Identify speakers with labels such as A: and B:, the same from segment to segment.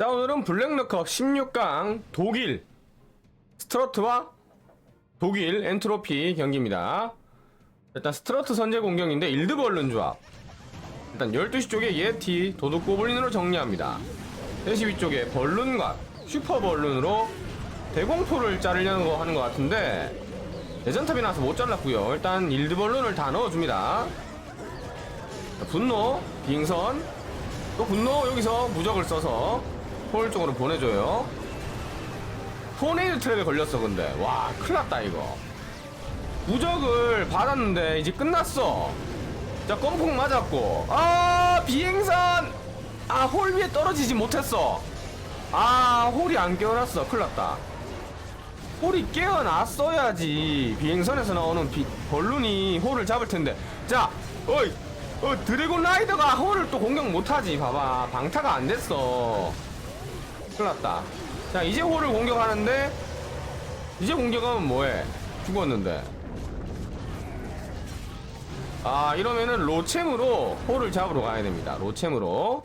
A: 자 오늘은 블랙너커 16강 독일. 스트러트와 독일 엔트로피 경기입니다. 일단 스트러트 선제 공격인데 일드벌룬 조합. 일단 12시 쪽에 예티 도둑 고블린으로 정리합니다. 3시 위쪽에 벌룬과 슈퍼벌룬으로 대공포를 자르려는 거 하는 것 같은데 대전탑이 나서 못 잘랐고요. 일단 일드벌룬을 다 넣어줍니다. 자, 분노 빙선. 또 분노 여기서 무적을 써서 홀 쪽으로 보내줘요. 토네이드 트랩에 걸렸어 근데. 와 큰일났다 이거. 무적을 받았는데 이제 끝났어. 자 껌콩 맞았고. 아 비행선! 아 홀 위에 떨어지지 못했어. 아 홀이 안 깨어났어. 큰일났다. 홀이 깨어났어야지 비행선에서 나오는 비, 벌룬이 홀을 잡을 텐데. 자 어이 어 드래곤 라이더가 홀을 또 공격 못하지. 봐봐 방타가 안 됐어 큰일났다. 자 이제 홀을 공격하는데 이제 공격하면 뭐해? 죽었는데. 아 이러면은 로챔으로 홀을 잡으러 가야 됩니다. 로챔으로.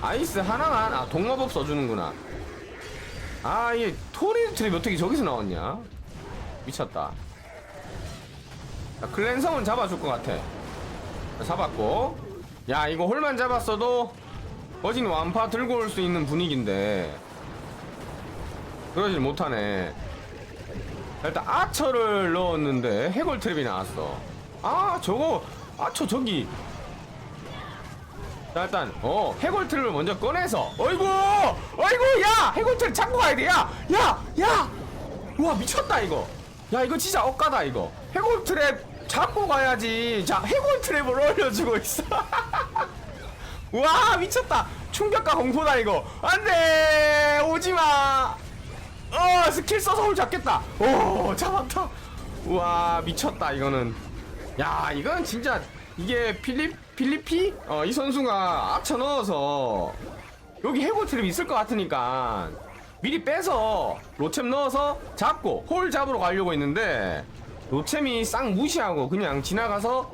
A: 아이스 하나만 아 동마법 써주는구나. 아 이게 토리드 트랩이 어떻게 저기서 나왔냐? 미쳤다. 자, 클랜성은 잡아줄 것 같아. 자, 잡았고. 야 이거 홀만 잡았어도 거진 완파 들고 올 수 있는 분위기인데 그러질 못하네. 자, 일단 아처를 넣었는데 해골 트랩이 나왔어. 아 저거 아처 저기. 자 일단 어 해골 트랩을 먼저 꺼내서 어이구 어이구 야! 해골 트랩 잡고 가야 돼야 야야와 미쳤다 이거. 야 이거 진짜 억까다 이거. 해골 트랩 잡고 가야지. 자 해골 트랩을 올려주고 있어 와 미쳤다 충격과 공포다 이거 안돼 오지마 어 스킬 써서 홀 잡겠다 오 잡았다 우와 미쳤다 이거는 야 이건 진짜 이게 필립 필리피 어 이 선수가 앞쳐 넣어서 여기 해골 트랩 있을 것 같으니까 미리 빼서 로챔 넣어서 잡고 홀 잡으러 가려고 했는데 로챔이 싹 무시하고 그냥 지나가서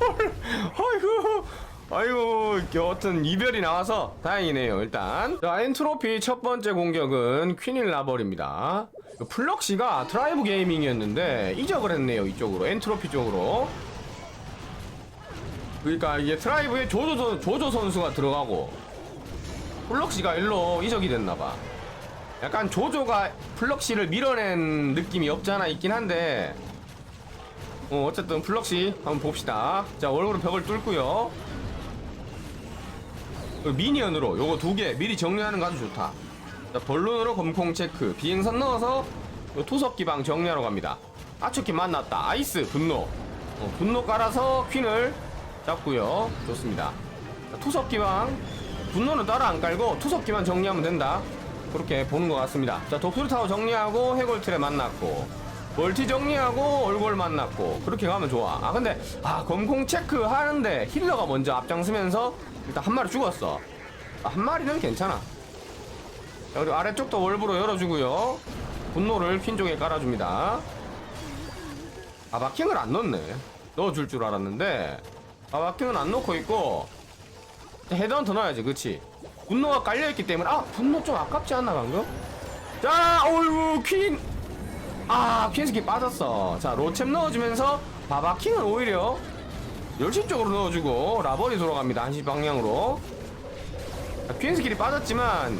A: 홀 아이고. 아이고 여하튼 이별이 나와서 다행이네요 일단. 자 엔트로피 첫 번째 공격은 퀸일 라벌입니다. 플럭시가 드라이브 게이밍이었는데 이적을 했네요 이쪽으로. 엔트로피 쪽으로. 그러니까 이게 트라이브에 조조, 선- 조조 선수가 들어가고 플럭시가 일로 이적이 됐나봐. 약간 조조가 플럭시를 밀어낸 느낌이 없잖아 있긴 한데 어, 어쨌든 플럭시 한번 봅시다. 자 얼굴은 벽을 뚫고요. 그 미니언으로 요거 두 개 미리 정리하는 거 아주 좋다. 자 벌룬으로 검콩 체크. 비행선 넣어서 요 투석 기방 정리하러 갑니다. 아초키 만났다. 아이스 분노. 어, 분노 깔아서 퀸을 잡고요. 좋습니다. 자, 투석 기방. 분노는 따로 안 깔고 투석 기방 정리하면 된다. 그렇게 보는 것 같습니다. 자 독수리 타워 정리하고 해골틀에 만났고 멀티 정리하고 얼굴 만났고 그렇게 가면 좋아. 아 근데 아 검콩 체크 하는데 힐러가 먼저 앞장서면서 일단 한 마리 죽었어. 아, 한 마리는 괜찮아. 자, 그리고 아래쪽도 월브로 열어주고요. 분노를 퀸 쪽에 깔아줍니다. 아 마킹을 안 넣네. 넣어줄 줄 알았는데. 아 마킹은 안 넣고 있고 헤드헌터 넣어야지 그치? 분노가 깔려있기 때문에. 아 분노 좀 아깝지 않나 방금? 자 어이구 퀸 아, 퀸스키 빠졌어. 자, 로챔 넣어주면서 바바킹은 오히려 열심 쪽으로 넣어주고 라벌이 돌아갑니다. 한시 방향으로. 자, 퀸 스킬이 빠졌지만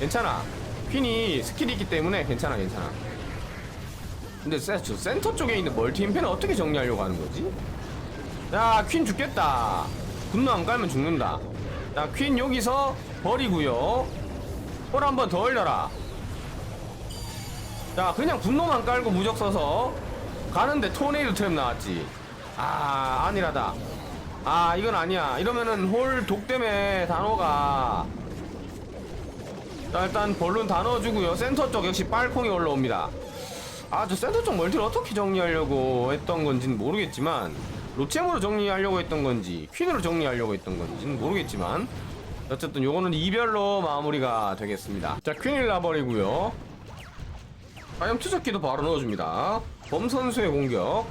A: 괜찮아. 퀸이 스킬이 있기 때문에 괜찮아, 괜찮아. 근데 세, 저 센터 쪽에 있는 멀티 임페는 어떻게 정리하려고 하는 거지? 야, 퀸 죽겠다. 분노 안 깔면 죽는다. 자, 퀸 여기서 버리고요. 홀한번 더 올려라. 자 그냥 분노만 깔고 무적 써서 가는데 토네이도 트랩 나왔지. 아 아니라다. 아 이건 아니야. 이러면은 홀 독 때문에 단호가. 자 일단 벌룬 다 넣어주고요. 센터 쪽 역시 빨콩이 올라옵니다. 아 저 센터 쪽 멀티를 어떻게 정리하려고 했던 건지는 모르겠지만 로챔으로 정리하려고 했던 건지 퀸으로 정리하려고 했던 건지는 모르겠지만 어쨌든 요거는 이별로 마무리가 되겠습니다. 자 퀸일 라버리고요 과연 투석기도 바로 넣어줍니다. 범 선수의 공격.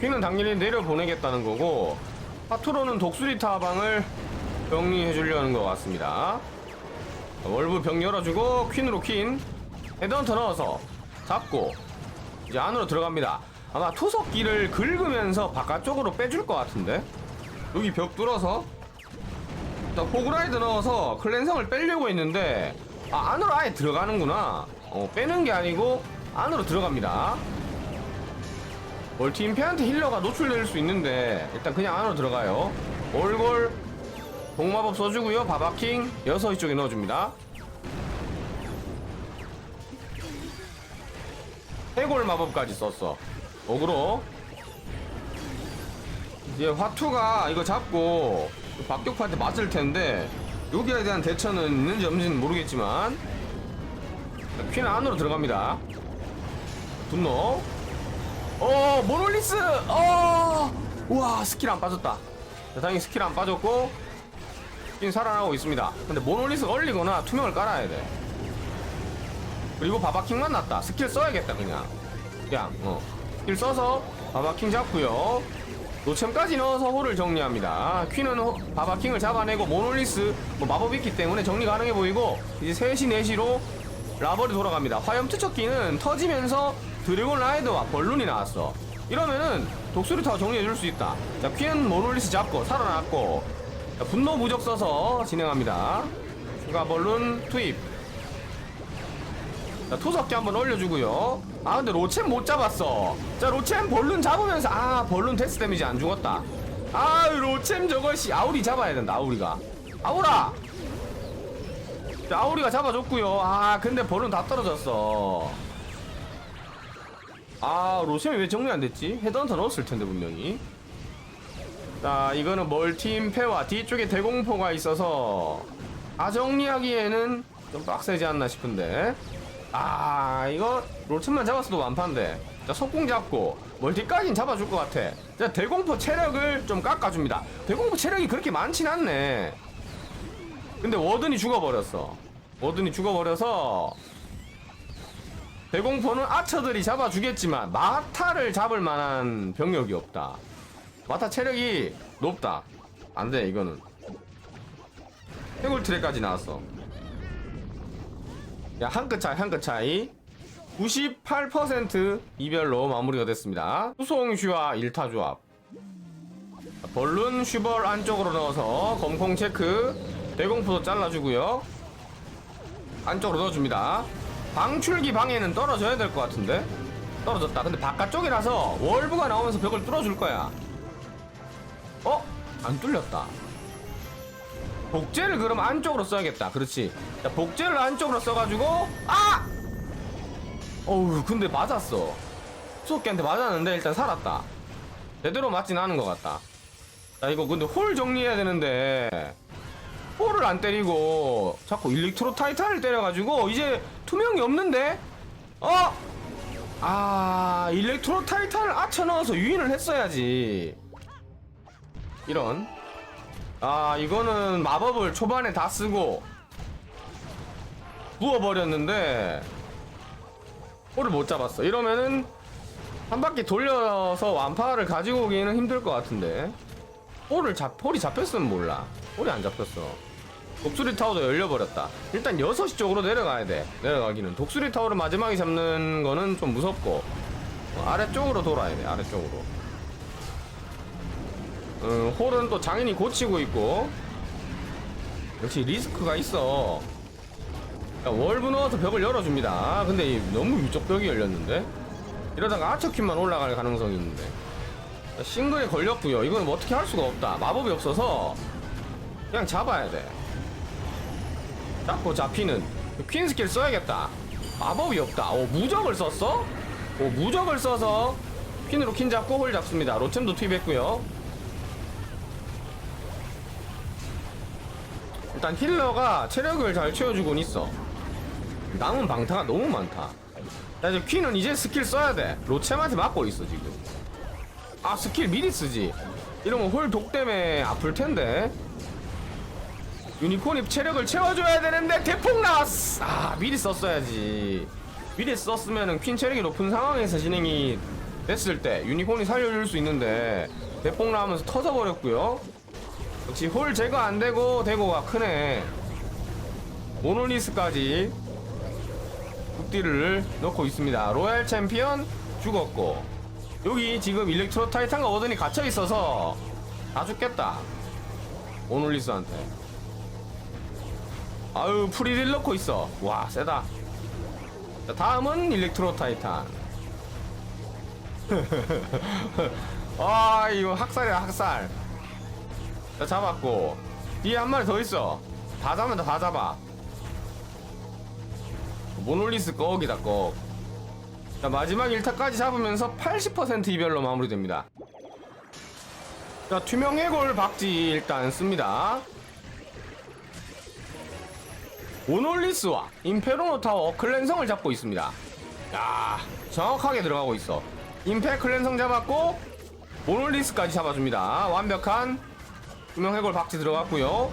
A: 퀸은 당연히 내려보내겠다는 거고 파트로는 독수리 타방을 정리해 주려는 것 같습니다. 월브 병 열어주고 퀸으로 퀸 헤드헌터 넣어서 잡고 이제 안으로 들어갑니다. 아마 투석기를 긁으면서 바깥쪽으로 빼줄 것 같은데 여기 벽 뚫어서 일단 호그라이드 넣어서 클랜성을 빼려고 했는데 아 안으로 아예 들어가는구나 어 빼는 게 아니고 안으로 들어갑니다. 멀티 임페한테 힐러가 노출될 수 있는데 일단 그냥 안으로 들어가요. 올골. 동마법 써주고요. 바바킹. 여섯 쪽에 넣어줍니다. 해골 마법까지 썼어. 어그로. 이제 화투가 이거 잡고 박격파한테 맞을 텐데 여기에 대한 대처는 있는지 없는지는 모르겠지만 퀸 안으로 들어갑니다. 분노. 어 모놀리스! 어! 우와 스킬 안 빠졌다. 자, 다행히 스킬 안 빠졌고 퀸 살아나고 있습니다. 근데 모놀리스가 얼리거나 투명을 깔아야 돼. 그리고 바바킹만 났다. 스킬 써야겠다 그냥. 그냥 어. 스킬 써서 바바킹 잡고요. 노챔까지 넣어서 홀을 정리합니다. 퀸은 호- 바바킹을 잡아내고 모놀리스 뭐 마법이 있기 때문에 정리 가능해 보이고 이제 3시 4시로 라벌이 돌아갑니다 화염 투척기는 터지면서 드래곤 라이더와 벌룬이 나왔어 이러면은 독수리 타워 정리해 줄 수 있다 자 퀸은 모놀리스 잡고 살아났고 자, 분노 무적 써서 진행합니다 추가 벌룬 투입 자, 토석기 한번 올려주고요. 아, 근데 로첸 못 잡았어. 자, 로첸 벌룬 잡으면서, 아, 벌룬 데스 데미지 안 죽었다. 아, 로첸 저것이, 아우리 잡아야 된다, 아우리가. 아우라! 자, 아우리가 잡아줬고요. 아, 근데 벌룬 다 떨어졌어. 아, 로첸이 왜 정리 안 됐지? 헤드헌터 넣었을 텐데, 분명히. 자, 이거는 멀티임 패와 뒤쪽에 대공포가 있어서, 아, 정리하기에는 좀 빡세지 않나 싶은데. 아 이거 로튼만 잡았어도 완판데 자 속공 잡고 멀티까진 잡아줄 것 같아 자 대공포 체력을 좀 깎아줍니다 대공포 체력이 그렇게 많진 않네 근데 워든이 죽어버렸어 워든이 죽어버려서 대공포는 아처들이 잡아주겠지만 마타를 잡을 만한 병력이 없다 마타 체력이 높다 안돼 이거는 해골 트랙까지 나왔어 야, 한 끗 차이, 한 끗 차이. 98% 이별로 마무리가 됐습니다. 수송 슈와 1타 조합. 자, 벌룬 슈벌 안쪽으로 넣어서 검콩 체크. 대공포도 잘라주고요. 안쪽으로 넣어줍니다. 방출기 방에는 떨어져야 될 것 같은데? 떨어졌다. 근데 바깥쪽이라서 월브가 나오면서 벽을 뚫어줄 거야. 어? 안 뚫렸다. 복제를 그럼 안쪽으로 써야겠다. 그렇지. 자, 복제를 안쪽으로 써가지고 아! 어우 근데 맞았어. 수석기한테 맞았는데 일단 살았다. 제대로 맞진 않은 것 같다. 자 이거 근데 홀 정리해야 되는데 홀을 안 때리고 자꾸 일렉트로 타이탄을 때려가지고 이제 투명이 없는데? 어? 아 일렉트로 타이탄을 아쳐 넣어서 유인을 했어야지. 이런. 아 이거는 마법을 초반에 다 쓰고 부어버렸는데 홀을 못 잡았어. 이러면은 한 바퀴 돌려서 완파를 가지고 오기는 힘들 것 같은데. 홀을 잡 홀이 잡혔으면 몰라 홀이 안 잡혔어. 독수리 타워도 열려버렸다. 일단 6시 쪽으로 내려가야 돼. 내려가기는. 독수리 타워를 마지막에 잡는 거는 좀 무섭고. 어, 아래쪽으로 돌아야 돼 아래쪽으로. 음, 홀은 또 장인이 고치고 있고. 역시 리스크가 있어. 자, 월브 넣어서 벽을 열어줍니다. 근데 이 너무 위쪽 벽이 열렸는데? 이러다가 아처퀸만 올라갈 가능성이 있는데. 자, 싱글에 걸렸고요. 이건 뭐 어떻게 할 수가 없다. 마법이 없어서 그냥 잡아야 돼 잡고 잡히는 퀸 스킬 써야겠다 마법이 없다 오 무적을 썼어? 오 무적을 써서 퀸으로 퀸 잡고 홀 잡습니다 로템도 투입했고요 일단 힐러가 체력을 잘 채워주곤 있어. 남은 방타가 너무 많다. 자, 이제 퀸은 이제 스킬 써야 돼. 로챔한테 맞고 있어, 지금. 아, 스킬 미리 쓰지. 이러면 홀 독 때문에 아플 텐데. 유니콘이 체력을 채워줘야 되는데 대폭 나왔어. 아, 미리 썼어야지. 미리 썼으면은 퀸 체력이 높은 상황에서 진행이 됐을 때 유니콘이 살려줄 수 있는데 대폭 나오면서 터져버렸고요. 역시 홀 제거 안되고 대고가 크네. 모놀리스까지 국디를 넣고 있습니다. 로얄 챔피언 죽었고. 여기 지금 일렉트로 타이탄과 워든이 갇혀있어서 다 죽겠다. 모놀리스한테 아유 프리딜 넣고 있어. 와 세다. 자 다음은 일렉트로 타이탄. 아 이거 학살이야 학살. 자 잡았고. 뒤에 한 마리 더 있어. 다 잡는다 다 잡아. 모놀리스 꺽이다 꺽. 자, 마지막 1타까지 잡으면서 80% 이별로 마무리됩니다. 자 투명 해골 박지 일단 씁니다 모놀리스와 임페로노 타워 클랜성을 잡고 있습니다. 야 정확하게 들어가고 있어. 임페 클랜성 잡았고 모놀리스까지 잡아줍니다. 완벽한 투명 해골 박지 들어갔고요.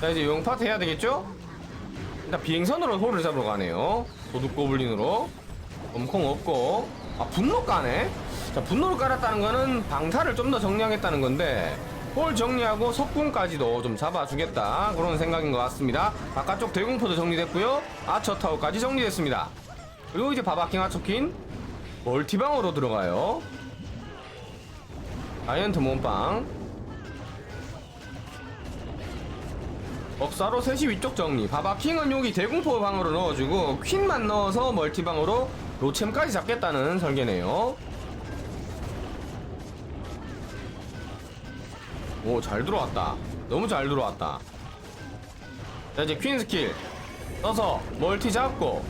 A: 자 이제 용 파트 해야 되겠죠? 일단 비행선으로 홀을 잡으러 가네요. 도둑 고블린으로. 엄콩 없고. 아 분노 까네? 자 분노를 깔았다는 거는 방타를 좀 더 정리하겠다는 건데 홀 정리하고 석궁까지도 좀 잡아주겠다. 그런 생각인 것 같습니다. 바깥쪽 대공포도 정리됐고요. 아처타워까지 정리됐습니다. 그리고 이제 바바킹 아처킨. 멀티방으로 들어가요. 자이언트 몸빵. 억사로 셋이 위쪽 정리. 바바킹은 여기 대공포 방으로 넣어주고 퀸만 넣어서 멀티방으로 로챔까지 잡겠다는 설계네요 오 잘 들어왔다. 너무 잘 들어왔다. 자 이제 퀸 스킬. 써서 멀티 잡고.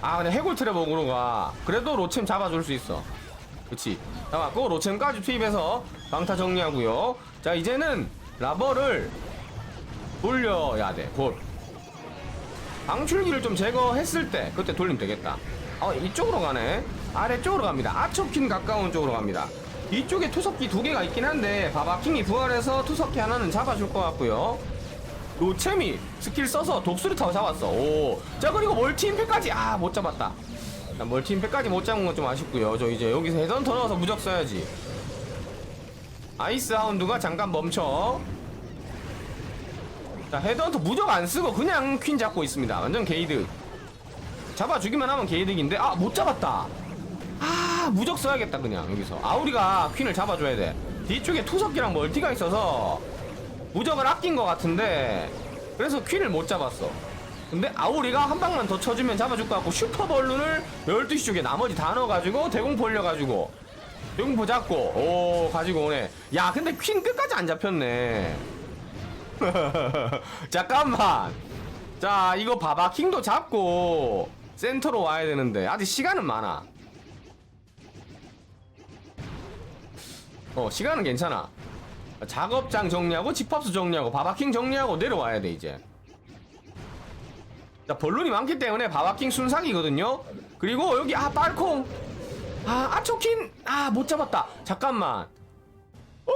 A: 아 근데 해골 트랩 으로 가? 그래도 로챔 잡아줄 수 있어. 그치. 잡았고 로챔까지 투입해서 방타 정리하고요. 자 이제는 라버를 돌려야 돼곧. 방출기를 좀 제거했을 때 그때 돌리면 되겠다. 어 이쪽으로 가네. 아래쪽으로 갑니다. 아초킨 가까운 쪽으로 갑니다 이쪽에 투석기 두 개가 있긴 한데 바바킹이 부활해서 투석기 하나는 잡아줄 것 같고요. 노체미 스킬 써서 독수리 타워 잡았어. 오자 그리고 멀티 임팩까지. 아 못 잡았다. 자, 멀티 임팩까지 못 잡은 건 좀 아쉽고요. 저 이제 여기서 헤던터 넣어서 무적 써야지. 아이스 하운드가 잠깐 멈춰. 자 헤드헌터 무적 안 쓰고 그냥 퀸 잡고 있습니다. 완전 게이드 잡아주기만 하면 게이득인데 아 못 잡았다 아 무적 써야겠다 그냥 여기서. 아우리가 퀸을 잡아줘야 돼. 뒤쪽에 투석기랑 멀티가 있어서 무적을 아낀 것 같은데 그래서 퀸을 못 잡았어. 근데 아우리가 한 방만 더 쳐주면 잡아줄 것 같고 슈퍼벌룬을 12시 쪽에 나머지 다 넣어가지고 대공포 올려가지고 대공포 잡고 오 가지고 오네. 야 근데 퀸 끝까지 안 잡혔네. 잠깐만. 자 이거 봐봐. 킹도 잡고 센터로 와야 되는데. 아직 시간은 많아 어 시간은 괜찮아. 작업장 정리하고 집합수 정리하고 바바킹 정리하고 내려와야 돼 이제. 자 벌룬이 많기 때문에 바바킹 순삭이거든요. 그리고 여기 아 빨콩. 아 아초킨. 아 못 잡았다. 잠깐만. 오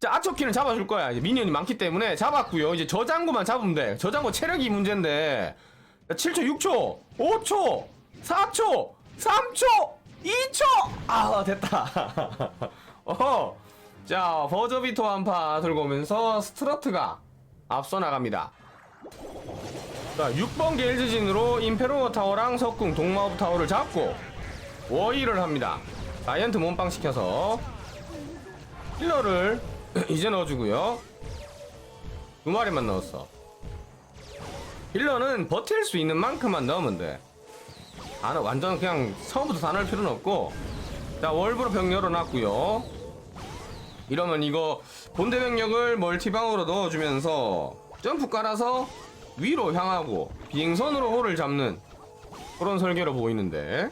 A: 자, 아초키는 잡아줄 거야. 이제 미니언이 많기 때문에 잡았고요. 이제 저장고만 잡으면 돼. 저장고 체력이 문제인데. 자, 7초, 6초, 5초, 4초, 3초, 2초. 아, 됐다. 어허. 자, 버저비토 한파 들고 오면서 스트러트가 앞서 나갑니다. 자, 6번 게일즈진으로 임페로 타워랑 석궁 동마법 타워를 잡고 워이를 합니다. 자이언트 몸빵 시켜서 힐러를 이제 넣어주고요 두 마리만 넣었어 힐러는 버틸 수 있는 만큼만 넣으면 돼 아, 완전 그냥 처음부터 다 넣을 필요는 없고 자 월브로 병 열어놨고요 이러면 이거 본대 병력을 멀티방으로 넣어주면서 점프 깔아서 위로 향하고 비행선으로 홀을 잡는 그런 설계로 보이는데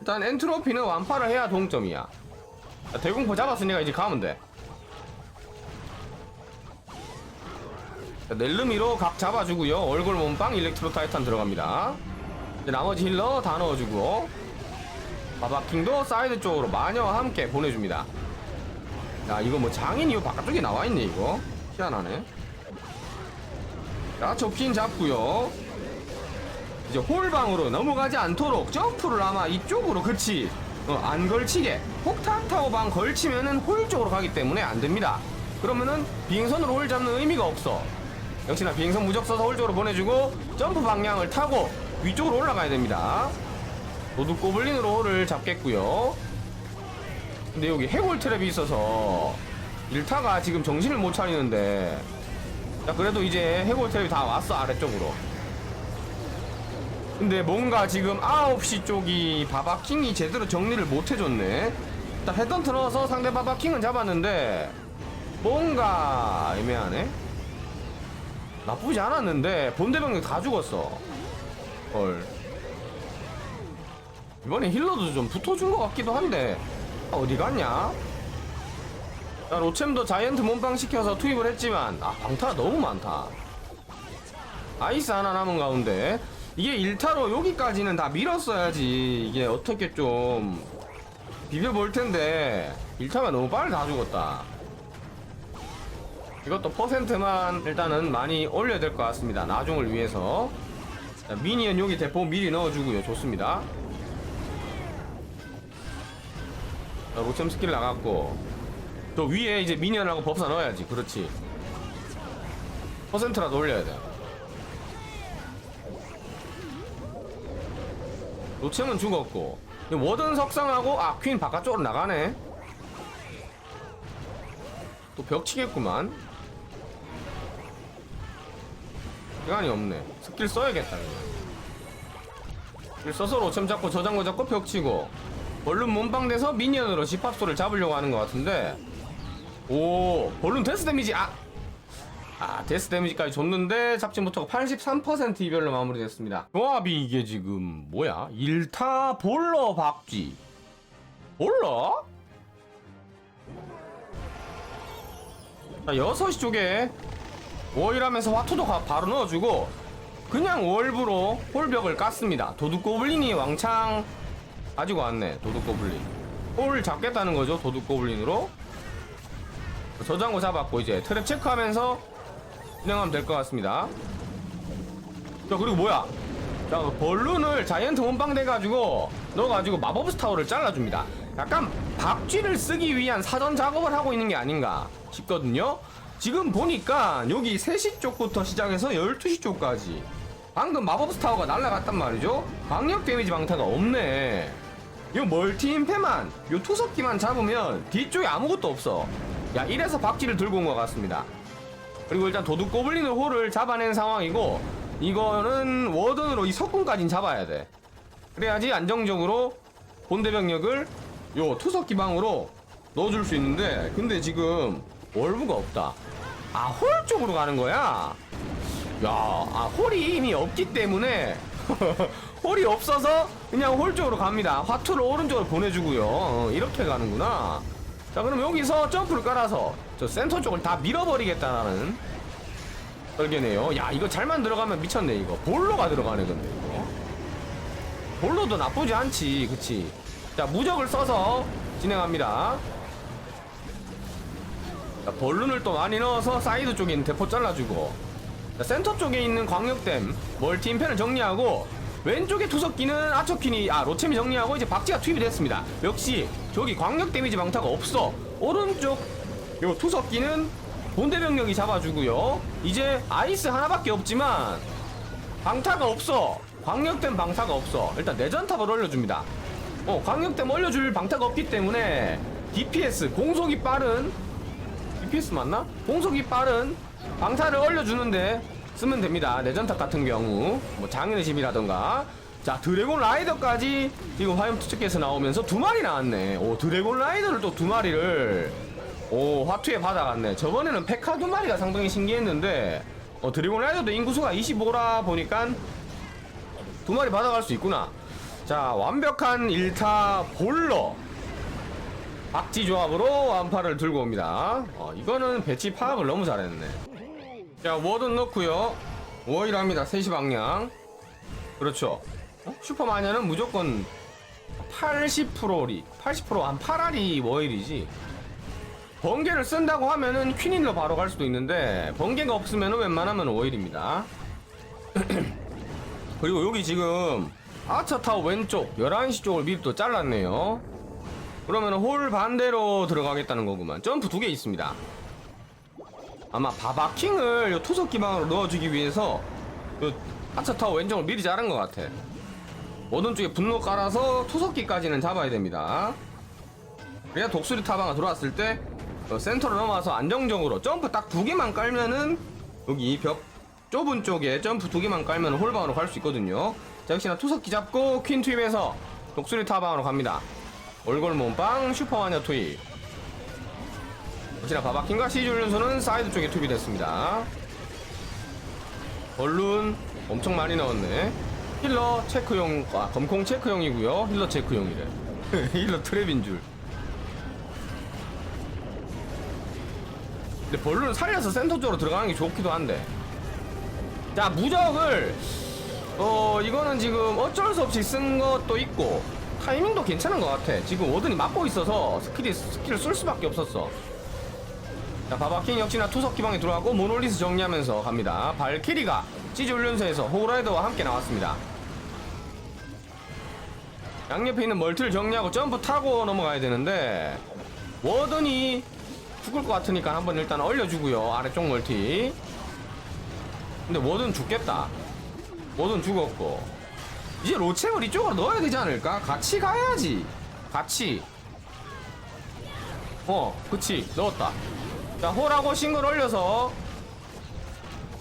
A: 일단 엔트로피는 완파를 해야 동점이야 자, 대공포 잡았으니까 이제 가면 돼. 자, 넬르미로 각 잡아주고요. 얼굴 몸빵 일렉트로 타이탄 들어갑니다. 이제 나머지 힐러 다 넣어주고 바바킹도 사이드 쪽으로 마녀와 함께 보내줍니다. 야 이거 뭐 장인 이거 바깥쪽에 나와있네 이거 희한하네 자 조킨 잡고요 이제 홀방으로 넘어가지 않도록 점프를 아마 이쪽으로 그치 어, 안 걸치게 폭탄 타워 방 걸치면은 홀 쪽으로 가기 때문에 안 됩니다. 그러면은 비행선으로 홀 잡는 의미가 없어. 역시나 비행선 무적 써서 홀 쪽으로 보내주고 점프 방향을 타고 위쪽으로 올라가야 됩니다. 모두 꼬블린으로 홀을 잡겠고요. 근데 여기 해골 트랩이 있어서 일타가 지금 정신을 못 차리는데. 자 그래도 이제 해골 트랩이 다 왔어 아래쪽으로. 근데 뭔가 지금 9시 쪽이 바바킹이 제대로 정리를 못 해줬네. 일단 헤던 틀어서 상대 바바킹은 잡았는데 뭔가 애매하네. 나쁘지 않았는데 본대 병력 다 죽었어 헐. 이번에 힐러도 좀 붙어준 것 같기도 한데. 아, 어디 갔냐? 자, 로챔도 자이언트 몸빵 시켜서 투입을 했지만 아 방타가 너무 많다. 아이스 하나 남은 가운데. 이게 1타로 여기까지는 다 밀었어야지. 이게 어떻게 좀 비벼볼 텐데. 1타가 너무 빨리 다 죽었다. 이것도 퍼센트만 일단은 많이 올려야 될 것 같습니다. 나중을 위해서 자, 미니언 여기 대포 미리 넣어주고요. 좋습니다. 자, 로챔 스킬 나갔고. 저 위에 이제 미니언하고 법사 넣어야지. 그렇지. 퍼센트라도 올려야 돼. 로챔은 죽었고. 워든 석상하고 아 퀸 바깥쪽으로 나가네. 또 벽 치겠구만 시간이 없네. 스킬 써야겠다 그냥 스킬 써서 로챔 잡고 저장고 잡고 벽 치고 벌룬 몸빵돼서 미니언으로 집합소를 잡으려고 하는 것 같은데. 오 벌룬 데스 데미지. 아! 아 데스 데미지까지 줬는데 잡지 못하고 83% 이별로 마무리됐습니다. 조합이 이게 지금 뭐야? 1타 볼러 박쥐. 볼러? 자 6시 쪽에 워일하면서 화투도 가- 바로 넣어주고 그냥 월부로 홀벽을 깠습니다. 도둑고블린이 왕창 가지고 왔네 도둑고블린. 홀 잡겠다는 거죠 도둑고블린으로? 저장고 잡았고 이제 트랩 체크하면서 진행하면 될 것 같습니다. 자 그리고 뭐야? 자 벌룬을 자이언트 몸빵 돼가지고 넣어가지고 마법 스 타워를 잘라줍니다. 약간 박쥐를 쓰기 위한 사전 작업을 하고 있는 게 아닌가 싶거든요 지금 보니까 여기 3시 쪽부터 시작해서 12시 쪽까지. 방금 마법 스 타워가 날라갔단 말이죠? 광역 데미지 방타가 없네. 요 멀티 임페만 요 투석기만 잡으면 뒤쪽에 아무것도 없어. 야 이래서 박쥐를 들고 온 것 같습니다. 그리고 일단 도둑 고블린을 홀을 잡아낸 상황이고 이거는 워든으로 이 석궁까진 잡아야 돼. 그래야지 안정적으로 본대 병력을 요 투석 기방으로 넣어줄 수 있는데 근데 지금 월부가 없다 아 홀 쪽으로 가는 거야 야, 아, 홀이 이미 없기 때문에 홀이 없어서 그냥 홀 쪽으로 갑니다. 화투를 오른쪽으로 보내주고요. 어, 이렇게 가는구나. 자, 그럼 여기서 점프를 깔아서 저 센터 쪽을 다 밀어버리겠다라는 설계네요. 야, 이거 잘만 들어가면 미쳤네, 이거. 볼로가 들어가네, 근데 이거. 볼로도 나쁘지 않지, 그치? 자, 무적을 써서 진행합니다. 자, 벌룬을 또 많이 넣어서 사이드 쪽에 있는 대포 잘라주고 자, 센터 쪽에 있는 광역댐 멀티 임펜을 정리하고 왼쪽에 투석기는 아처킨이 아 로챔이 정리하고 이제 박쥐가 투입이 됐습니다. 역시 저기 광역 데미지 방타가 없어. 오른쪽 요 투석기는 본대 병력이 잡아주고요. 이제 아이스 하나밖에 없지만 방타가 없어. 광역댐 방타가 없어. 일단 내전탑을 올려줍니다. 어 광역댐 올려줄 방타가 없기 때문에 DPS 공속이 빠른 DPS 맞나? 공속이 빠른 방타를 올려주는데 쓰면 됩니다. 내전탑 같은 경우 뭐 장인의 집이라던가 자 드래곤 라이더까지 지금 화염 투척기에서 나오면서 두 마리 나왔네. 오 드래곤 라이더를 또 두 마리를 오 화투에 받아갔네. 저번에는 페카 두 마리가 상당히 신기했는데 어 드래곤 라이더도 인구수가 25라 보니까 두 마리 받아갈 수 있구나. 자 완벽한 1타 볼러 박지 조합으로 완파를 들고 옵니다. 어, 이거는 배치 파악을 너무 잘했네. 자, 워든 넣고요. 워일합니다. 3시 방향. 그렇죠. 어? 슈퍼마녀는 무조건 80%리, 80%한 8알이 워일이지. 번개를 쓴다고 하면은 퀸인로 바로 갈 수도 있는데 번개가 없으면 웬만하면 워일입니다. 그리고 여기 지금 아차타워 왼쪽 11시 쪽을 미리 또 잘랐네요 그러면 홀 반대로 들어가겠다는 거구만. 점프 두 개 있습니다. 아마 바바킹을 요 투석 기방으로 넣어주기 위해서 요 아차타워 왼쪽을 미리 자른 것 같아. 오른쪽에 분노 깔아서 투석기까지는 잡아야 됩니다. 그래야 독수리 타방가 들어왔을 때 어, 센터로 넘어와서 안정적으로 점프 딱 두 개만 깔면은 여기 벽 좁은 쪽에 점프 두 개만 깔면 홀방으로 갈 수 있거든요. 자 역시나 투석기 잡고 퀸 투입해서 독수리 타방으로 갑니다 얼굴 몸빵 슈퍼마녀 투입. 역시나 바바킹과 시줄륜소는 사이드 쪽에 투입이 됐습니다. 벌룬 엄청 많이 넣었네. 힐러 체크용 아 검콩 체크용이고요. 힐러 체크용이래. 힐러 트랩인 줄. 근데 벌룬 살려서 센터 쪽으로 들어가는 게 좋기도 한데. 자 무적을 어 이거는 지금 어쩔 수 없이 쓴 것도 있고 타이밍도 괜찮은 것 같아. 지금 워든이 막고 있어서 스킬이 스킬을 쓸 수밖에 없었어. 자 바바킹 역시나 투석 기방에 들어가고 모놀리스 정리하면서 갑니다. 발키리가 시즈 훈련소에서 호라이더와 함께 나왔습니다. 양옆에 있는 멀티를 정리하고 점프 타고 넘어가야 되는데 워든이 죽을 것 같으니까 한번 일단 얼려주고요 아래쪽 멀티. 근데 워든 죽겠다. 워든 죽었고 이제 로챔을 이쪽으로 넣어야 되지 않을까? 같이 가야지. 같이. 어 그치. 넣었다. 자 홀하고 싱글 올려서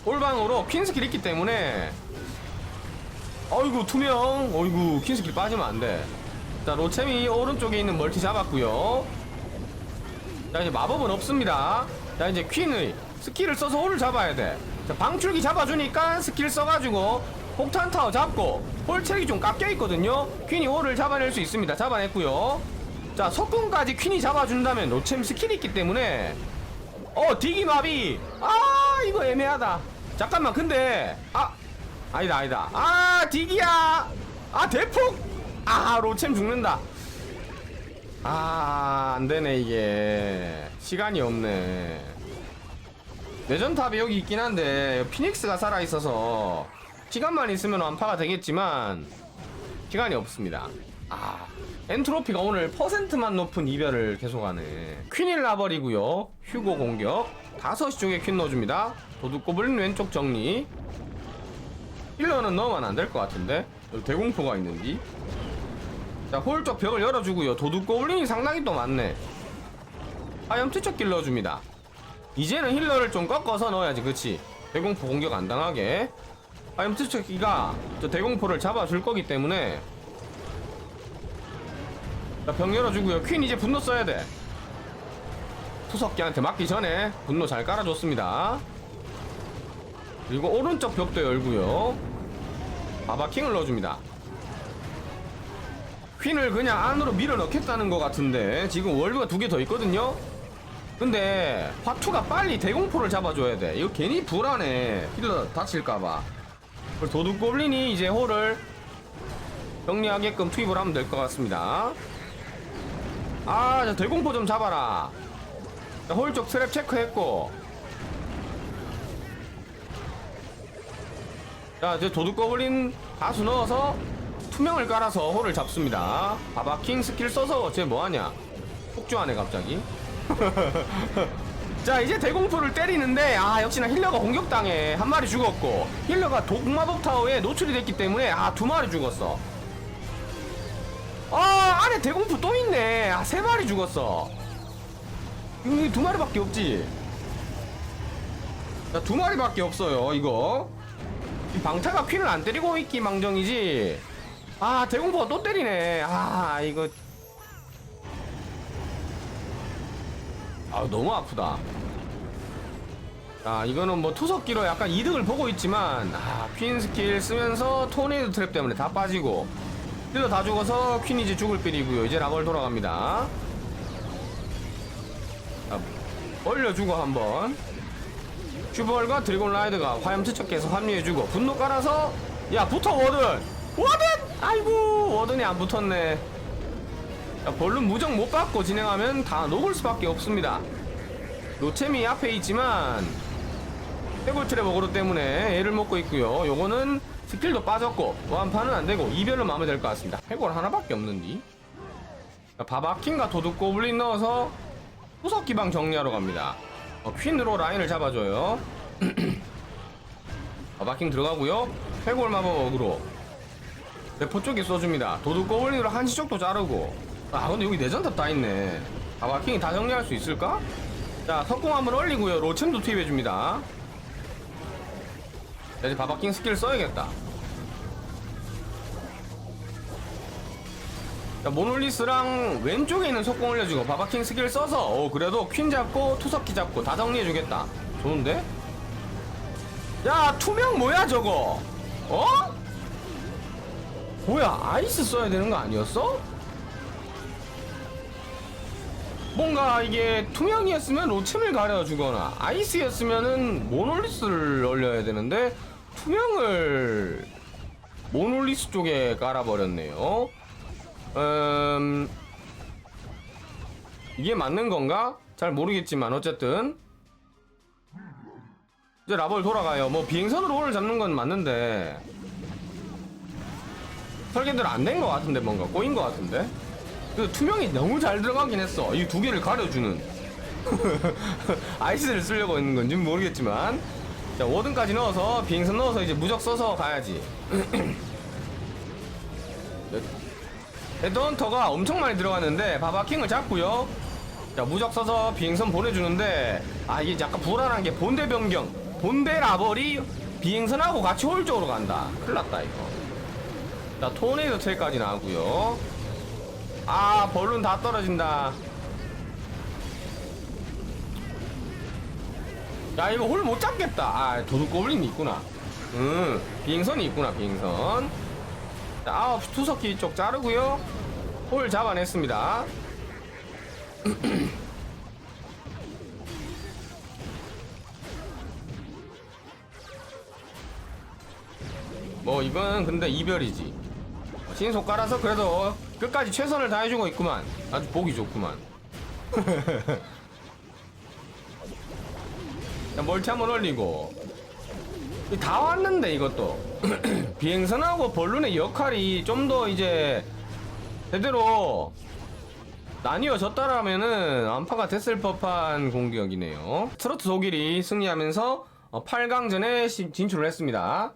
A: 홀방으로 퀸스킬 있기 때문에. 어이구 투명. 어이구 퀸스킬 빠지면 안돼. 자 로챔이 오른쪽에 있는 멀티 잡았고요. 자 이제 마법은 없습니다. 자 이제 퀸의 스킬을 써서 홀을 잡아야 돼. 자, 방출기 잡아주니까 스킬 써가지고 폭탄 타워 잡고 홀 체력이 좀 깎여 있거든요. 퀸이 홀을 잡아낼 수 있습니다. 잡아냈고요. 자 석궁까지 퀸이 잡아준다면 로챔 스킬이 있기 때문에. 어 디기 마비. 아 이거 애매하다. 잠깐만 근데 아 아니다 아니다. 아 디기야. 아 대폭. 아 로챔 죽는다. 아 안되네 이게. 시간이 없네. 내전탑이 여기 있긴 한데 피닉스가 살아있어서 시간만 있으면 완파가 되겠지만 시간이 없습니다. 아 엔트로피가 오늘 퍼센트만 높은 이별을 계속하네 퀸일 라버리고요. 휴고 공격. 5시 쪽에 퀸 넣어줍니다. 도둑고블린 왼쪽 정리. 힐러는 넣으면 안 될 것 같은데? 여기 대공포가 있는디 자 홀 쪽 벽을 열어주고요. 도둑고블린이 상당히 또 많네. 화염투척 길 넣어줍니다. 이제는 힐러를 좀 꺾어서 넣어야지 그치 대공포 공격 안 당하게 화염투척기가 저 대공포를 잡아줄 거기 때문에 자, 병 열어주고요. 퀸 이제 분노 써야 돼. 투석기한테 맞기 전에 분노 잘 깔아줬습니다. 그리고 오른쪽 벽도 열고요. 바바킹을 넣어줍니다. 퀸을 그냥 안으로 밀어 넣겠다는 것 같은데 지금 월드가 두 개 더 있거든요. 근데 화투가 빨리 대공포를 잡아줘야 돼. 이거 괜히 불안해. 힐러 다칠까봐. 그리고 도둑고블린이 이제 홀을 정리하게끔 투입을 하면 될 것 같습니다. 아, 저 대공포 좀 잡아라. 자, 홀 쪽 트랩 체크했고. 자, 이제 도둑 거블린 다수 넣어서 투명을 깔아서 홀을 잡습니다. 바바킹 스킬 써서 쟤 뭐하냐? 폭주하네, 갑자기. 자, 이제 대공포를 때리는데, 아, 역시나 힐러가 공격당해. 한 마리 죽었고, 힐러가 독마법 타워에 노출이 됐기 때문에, 아, 두 마리 죽었어. 아 안에 대공포 또 있네. 아 세 마리 죽었어. 이거 두 마리밖에 없지? 자, 두 마리밖에 없어요 이거. 이 방타가 퀸을 안 때리고 있기 망정이지. 아 대공포가 또 때리네. 아 이거 아 너무 아프다. 자 이거는 뭐 투석기로 약간 이득을 보고 있지만 아 퀸 스킬 쓰면서 토네이도 트랩 때문에 다 빠지고 힐러 다 죽어서 퀸 이제 죽을 빌이고요. 이제 라벌 돌아갑니다. 자, 올려주고 한번. 슈벌과 드래곤 라이드가 화염 투척해서 합류해주고 분노 깔아서 야 붙어 워든! 워든! 아이고 워든이 안 붙었네 자, 볼륨 무적 못 받고 진행하면 다 녹을 수밖에 없습니다. 노챔이 앞에 있지만 해골 트랩 어그로 때문에 애를 먹고 있고요. 요거는 스킬도 빠졌고 완판은 안 되고 이별로 마무리될 것 같습니다. 해골 하나밖에 없는디? 바바킹과 도둑 고블린 넣어서 후석 기방 정리하러 갑니다. 어, 퀸으로 라인을 잡아줘요. 바바킹 들어가고요. 해골 마법 어그로. 대포 쪽에 쏘줍니다. 도둑 고블린으로 한시 쪽도 자르고 아 근데 여기 내전탑 다 있네 바바킹이 다 정리할 수 있을까? 자 석공 한번 올리고요 로챔도 투입해줍니다 자, 이제 바바킹 스킬 써야겠다 자, 모놀리스랑 왼쪽에 있는 속공 올려주고 바바킹 스킬 써서 어 그래도 퀸 잡고 투석기 잡고 다 정리해주겠다 좋은데? 야 투명 뭐야 저거 어? 뭐야 아이스 써야 되는 거 아니었어? 뭔가 이게 투명이었으면 로챔을 가려주거나 아이스였으면은 모놀리스를 올려야 되는데 투명을 모놀리스 쪽에 깔아버렸네요. 음... 이게 맞는 건가? 잘 모르겠지만 어쨌든. 이제 라벌 돌아가요. 뭐 비행선으로 오늘 잡는 건 맞는데. 설계대로 안 된 것 같은데 뭔가 꼬인 것 같은데 그 투명이 너무 잘 들어가긴 했어. 이 두 개를 가려주는. 아이스를 쓰려고 했는 건지 모르겠지만. 자 워든까지 넣어서 비행선 넣어서 이제 무적 써서 가야지. 헤드헌터가 엄청 많이 들어갔는데 바바킹을 잡고요. 자 무적 써서 비행선 보내주는데 아 이게 약간 불안한 게 본대 변경 본대 라벌이 비행선하고 같이 홀 쪽으로 간다. 큰일 났다 이거. 자 토네이도 텔까지 나오고요 아 벌룬 다 떨어진다. 야 이거 홀 못 잡겠다. 아 도둑 고블린이 있구나. 음 비행선이 있구나 비행선. 자 아홉 투석기 쪽 자르고요. 홀 잡아냈습니다. 뭐 이건 근데 이별이지. 신속 깔아서 그래도 끝까지 최선을 다해주고 있구만. 아주 보기 좋구만. 자, 멀티 한번 올리고. 다 왔는데 이것도. 비행선하고 벌룬의 역할이 좀 더 이제 제대로 나뉘어졌다라면은 안파가 됐을 법한 공격이네요. 트로트 독일이 승리하면서 8강전에 진출을 했습니다